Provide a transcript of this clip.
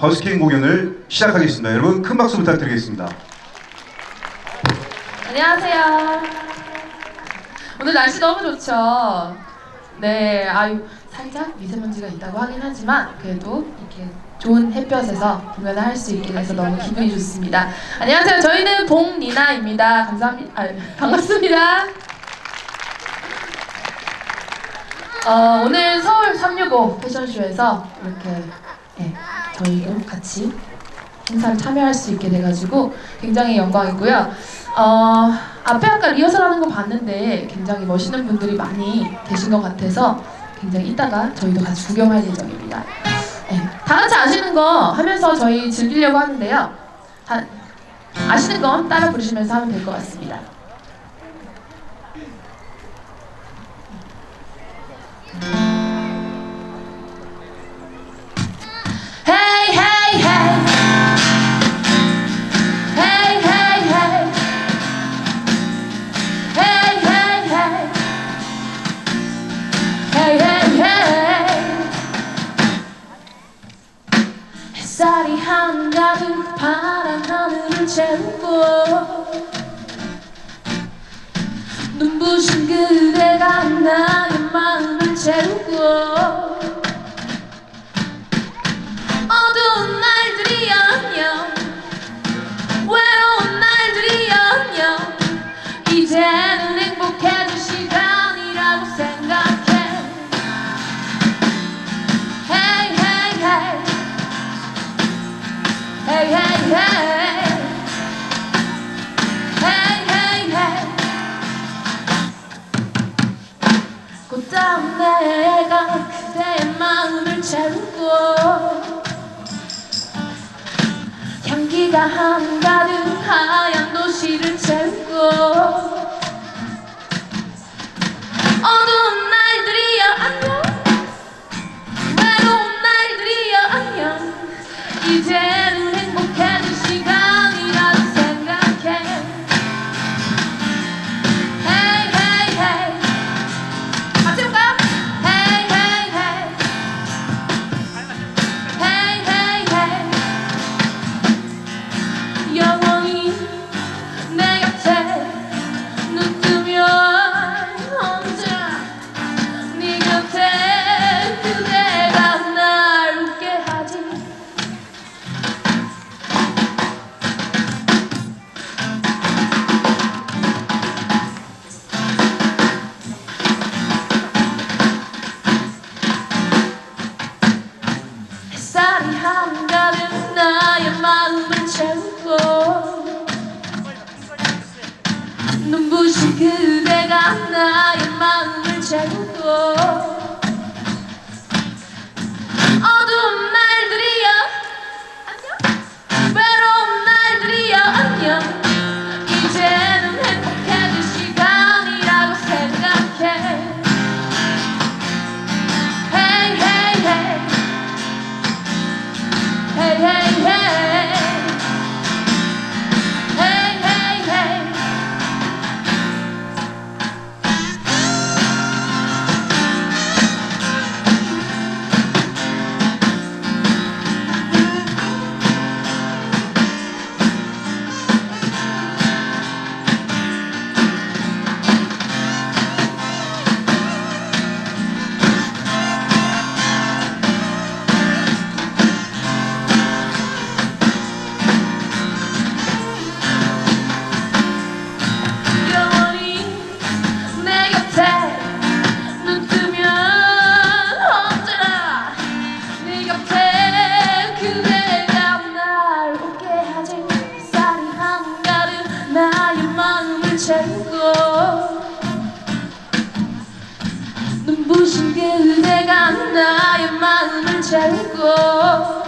버스킹 공연을 시작하겠습니다. 여러분 큰 박수 부탁드리겠습니다. 안녕하세요. 오늘 날씨 너무 좋죠. 네, 아유 살짝 미세먼지가 있다고 하긴 하지만 그래도 이렇게 좋은 햇볕에서 공연을 할 수 있게 돼서 너무 기분이 좋습니다. 안녕하세요. 저희는 봉니나입니다. 감사합니다. 아, 반갑습니다. 어, 오늘 서울 365 패션쇼에서 이렇게 예, 저희도 같이 행사를 참여할 수 있게 돼가지고 굉장히 영광이고요. 어, 앞에 아까 리허설하는 거 봤는데 굉장히 멋있는 분들이 많이 계신 것 같아서 굉장히 이따가 저희도 같이 구경할 예정입니다. 네, 다 같이 아시는 거 하면서 저희 즐기려고 하는데요. 다, 아시는 건 따라 부르시면서 하면 될 것 같습니다. 햇살이 한가득 파란 하늘을 채우고 눈부신 그대가 나 꽃다운 내가 마음을 채우고 향기가 한가 나의 마음을 채우고